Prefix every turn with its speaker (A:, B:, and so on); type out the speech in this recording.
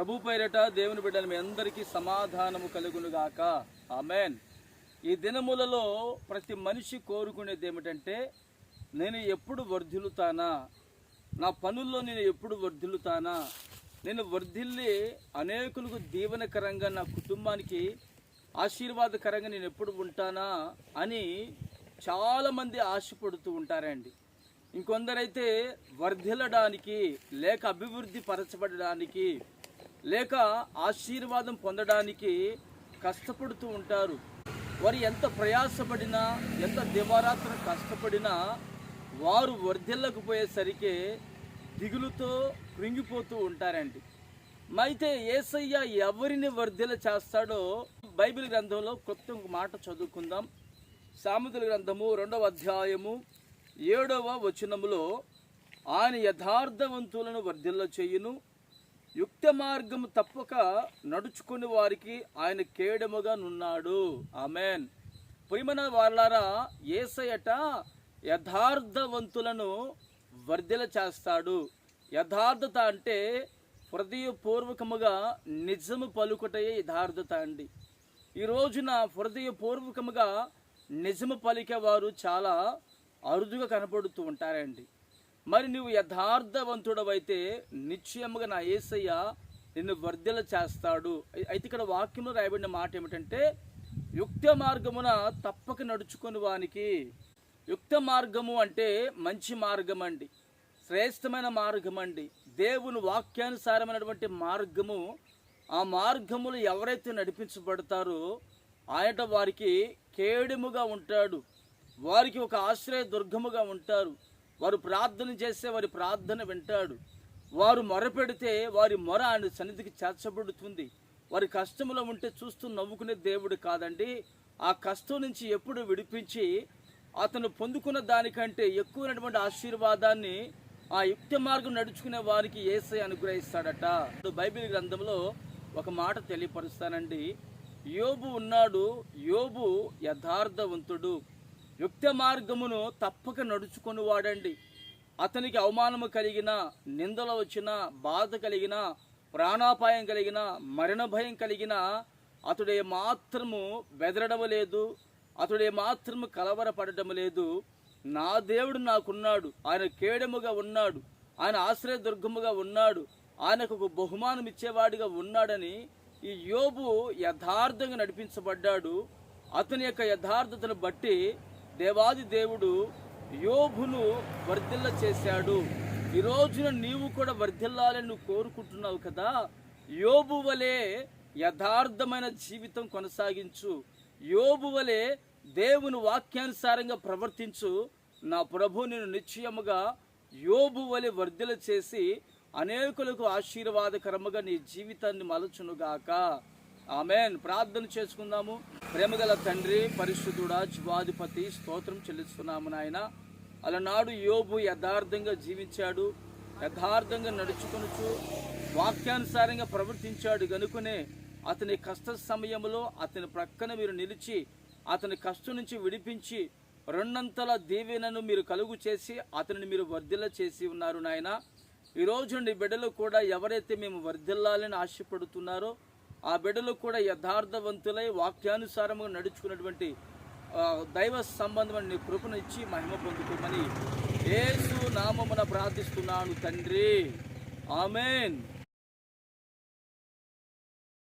A: ప్రభు పేరట దేవుని బిడ్డలు మీ అందరికీ సమాధానము కలుగునుగాక. ఆమెన్. ఈ దినములలో ప్రతి మనిషి కోరుకునేది ఏమిటంటే నేను ఎప్పుడు వర్ధిల్లుతానా? నా పనుల్లో నేను ఎప్పుడు వర్ధిల్లుతానా? నేను వర్ధిల్లి అనేకులకు దీవెనకరంగా నా కుటుంబానికి ఆశీర్వాదకరంగా నేను ఎప్పుడు ఉంటానా అని చాలామంది ఆశపడుతూ ఉంటారండి. ఇంకొందరైతే వర్ధిల్లడానికి లేక అభివృద్ధి పరచబడడానికి లేక ఆశీర్వాదం పొందడానికి కష్టపడుతూ ఉంటారు. వారు ఎంత ప్రయాసపడినా ఎంత దివారాత్రం కష్టపడినా వారు వర్ధిల్లకపోయేసరికి దిగులుతో కృంగిపోతూ ఉంటారండి. అయితే ఏసయ్య ఎవరిని వర్ధిల చేస్తాడో బైబిల్ గ్రంథంలో కొత్త మాట చదువుకుందాం. సామెతల గ్రంథము రెండవ అధ్యాయము ఏడవ వచనములో ఆయన యథార్థవంతులను వర్ధిల్ల చేయును యుక్త మార్గము తప్పక నడుచుకుని వారికి ఆయన కేడముగా నున్నాడు. ఆమెన్. ప్రియమైన వాళ్ళారా ఏసయట యథార్థవంతులను వర్ధిల చేస్తాడు. యథార్థత అంటే హృదయపూర్వకముగా నిజము పలుకుటయే యథార్థత అండి. ఈ రోజున హృదయపూర్వకముగా నిజము పలికేవారు చాలా అరుదుగా కనపడుతూ ఉంటారండి. మరి నువ్వు యథార్థవంతుడవైతే నిశ్చయముగా నా ఏసయ్య నిన్ను వర్ధల చేస్తాడు. అయితే ఇక్కడ వాక్యంలో రాయబడిన మాట ఏమిటంటే యుక్త మార్గమున తప్పక నడుచుకుని వానికి. యుక్త మార్గము అంటే మంచి మార్గం అండి శ్రేష్టమైన మార్గం అండి దేవుని వాక్యానుసారమైనటువంటి మార్గము ఆ మార్గములు ఎవరైతే నడిపించబడతారో ఆయన వారికి కేడముగా ఉంటాడు. వారికి ఒక ఆశ్రయ దుర్గముగా ఉంటారు. వారు ప్రార్థన చేస్తే వారి ప్రార్థన వింటాడు. వారు మొరపెడితే వారి మొర ఆయన సన్నిధికి చేర్చబడుతుంది. వారి కష్టంలో ఉంటే చూస్తూ నవ్వుకునే దేవుడు కాదండి. ఆ కష్టం నుంచి ఎప్పుడు విడిపించి అతను పొందుకున్న దానికంటే ఎక్కువైనటువంటి ఆశీర్వాదాన్ని ఆ యుక్తి మార్గం నడుచుకునే వారికి ఏసై అనుగ్రహిస్తాడట. బైబిల్ గ్రంథంలో ఒక మాట తెలియపరుస్తానండి. యోబు ఉన్నాడు. యోబు యథార్థవంతుడు. యుక్త మార్గమును తప్పక నడుచుకొని వాడండి అతనికి అవమానము కలిగిన నిందలు వచ్చిన బాధ కలిగిన ప్రాణాపాయం కలిగిన మరణ భయం కలిగిన అతడే మాత్రము బెదరడం లేదు అతడే మాత్రము కలవరపడటం లేదు. నా దేవుడు నాకున్నాడు ఆయన కేడముగా ఉన్నాడు ఆయన ఆశ్రయదుర్గముగా ఉన్నాడు ఆయనకు ఒక బహుమానం ఇచ్చేవాడిగా ఉన్నాడని ఈ యోబు యథార్థంగా నడిపించబడ్డాడు. అతని యొక్క యథార్థతను బట్టి దేవాది దేవుడు యోబును వర్ధిల్ల చేశాడు. ఈ రోజున నీవు కూడా వర్ధిల్లాలని నువ్వు కోరుకుంటున్నావు కదా? యోబు వలె యథార్థమైన జీవితం కొనసాగించు. యోబు వలె దేవుని వాక్యానుసారంగా ప్రవర్తించు. నా ప్రభు నేను నిశ్చయముగా యోబు వలె వర్ధిల చేసి అనేకులకు ఆశీర్వాదకరముగా నీ జీవితాన్ని మలచునుగాక. ఆమెన్. ప్రార్థన చేసుకుందాము. ప్రేమగల తండ్రి పరిశుద్ధుడా జీవాధిపతి స్తోత్రం చెల్లిస్తున్నాము నాయన. అలనాడు యోబు యథార్థంగా జీవించాడు. యథార్థంగా నడుచుకొనుచు వాక్యానుసారంగా ప్రవర్తించాడు గనుకనే అతని కష్ట సమయంలో అతని ప్రక్కన మీరు నిలిచి అతని కష్టం నుంచి విడిపించి రెండంతల దీవెనను మీరు కలుగు చేసి అతనిని మీరు వర్ధిల్ల చేసి ఉన్నారు నాయన. ఈ రోజు నుండి బిడ్డలు కూడా ఎవరైతే మేము వర్ధిల్లాలని ఆశపడుతున్నారో ఆ బిడ్డలు కూడా యథార్థవంతులై వాక్యానుసారముగా నడుచుకున్నటువంటి దైవ సంబంధమైన కృపను ఇచ్చి మహిమ పొందుకోమని ఏసు నామమున ప్రార్థిస్తున్నాను తండ్రి. ఆమెన్.